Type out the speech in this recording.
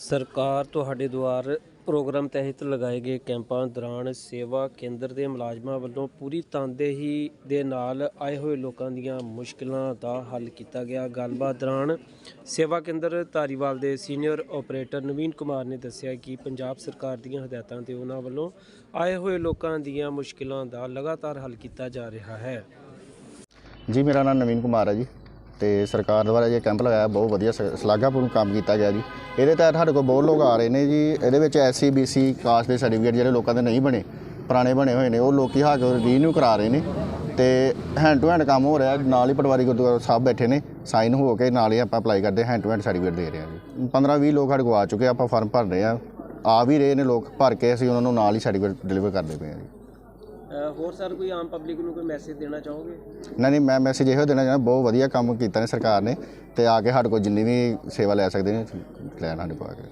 ਸਰਕਾਰ ਤੁਹਾਡੇ ਦੁਆਰ ਪ੍ਰੋਗਰਾਮ ਤਹਿਤ ਲਗਾਏ ਗਏ ਕੈਂਪਾਂ ਦੌਰਾਨ ਸੇਵਾ ਕੇਂਦਰ ਦੇ ਮੁਲਾਜ਼ਮਾਂ ਵੱਲੋਂ ਪੂਰੀ ਤਨਦੇਹੀ ਦੇ ਨਾਲ ਆਏ ਹੋਏ ਲੋਕਾਂ ਦੀਆਂ ਮੁਸ਼ਕਲਾਂ ਦਾ ਹੱਲ ਕੀਤਾ ਗਿਆ। ਗੱਲਬਾਤ ਦੌਰਾਨ ਸੇਵਾ ਕੇਂਦਰ ਧਾਰੀਵਾਲ ਦੇ ਸੀਨੀਅਰ ਆਪਰੇਟਰ ਨਵੀਨ ਕੁਮਾਰ ਨੇ ਦੱਸਿਆ ਕਿ ਪੰਜਾਬ ਸਰਕਾਰ ਦੀਆਂ ਹਦਾਇਤਾਂ ਤੇ ਉਹਨਾਂ ਵੱਲੋਂ ਆਏ ਹੋਏ ਲੋਕਾਂ ਦੀਆਂ ਮੁਸ਼ਕਲਾਂ ਦਾ ਲਗਾਤਾਰ ਹੱਲ ਕੀਤਾ ਜਾ ਰਿਹਾ ਹੈ। ਜੀ, ਮੇਰਾ ਨਾਮ ਨਵੀਨ ਕੁਮਾਰ ਹੈ ਜੀ। ਤੇ ਸਰਕਾਰ ਦੁਆਰਾ ਇਹ ਕੈਂਪ ਲਗਾਇਆ, ਬਹੁਤ ਵਧੀਆ ਸ- ਸ਼ਲਾਘਾਪੂਰਨ ਕੰਮ ਕੀਤਾ ਗਿਆ ਜੀ। ਇਹਦੇ ਤਹਿਤ ਸਾਡੇ ਕੋਲ ਬਹੁਤ ਲੋਕ ਆ ਰਹੇ ਨੇ ਜੀ। ਇਹਦੇ ਵਿੱਚ ਐਸਸੀ ਬੀਸੀ ਕਾਸਟ ਦੇ ਸਰਟੀਫਿਕੇਟ ਜਿਹੜੇ ਲੋਕਾਂ ਦੇ ਨਹੀਂ ਬਣੇ, ਪੁਰਾਣੇ ਬਣੇ ਹੋਏ ਨੇ, ਉਹ ਲੋਕੀ ਆ ਕੇ ਰੀਨਿਊ ਕਰਾ ਰਹੇ ਨੇ। ਤੇ ਹੈਂਡ ਟੂ ਹੈਂਡ ਕੰਮ ਹੋ ਰਿਹਾ, ਨਾਲ ਹੀ ਪਟਵਾਰੀ ਗੁਰਦੁਆਰਾ ਸਾਹਿਬ ਬੈਠੇ ਨੇ ਸਾਈਨ ਹੋ ਕੇ ਨਾਲ ਹੀ ਆਪਾਂ ਅਪਲਾਈ ਕਰਦੇ ਹੈਂਡ ਟੂ ਹੈਂਡ ਸਰਟੀਫਿਕੇਟ ਦੇ ਰਹੇ ਹਾਂ ਜੀ। 15 20 ਲੋਕ ਸਾਡੇ ਕੋਲ ਆ ਚੁੱਕੇ ਆਪਾਂ ਫਾਰਮ ਭਰ ਰਹੇ ਆ। ਆ ਵੀ ਰਹੇ ਨੇ ਲੋਕ, ਭਰ ਕੇ ਅਸੀਂ ਉਹਨਾਂ ਨੂੰ ਨਾਲ ਹੀ ਸਰਟੀਫਿਕੇਟ ਡਿਲੀਵਰ ਕਰਦੇ ਪਏ ਆ ਜੀ। ਹੋਰ ਸਰ ਕੋਈ ਆਮ ਪਬਲਿਕ ਨੂੰ ਕੋਈ ਮੈਸੇਜ ਦੇਣਾ ਚਾਹੋਗੇ? ਨਹੀਂ ਨਹੀਂ, ਮੈਂ ਮੈਸੇਜ ਇਹੋ ਦੇਣਾ ਚਾਹੁੰਦਾ, ਬਹੁਤ ਵਧੀਆ ਕੰਮ ਕੀਤਾ ਨੇ ਸਰਕਾਰ ਨੇ ਤੇ ਆ ਕੇ ਸਾਡੇ ਕੋਲ ਜਿੰਨੀ ਵੀ ਸੇਵਾ ਲੈ ਸਕਦੇ ਨੇ ਲੈਣ ਸਾਡੇ ਕੋਲ ਆ ਕੇ।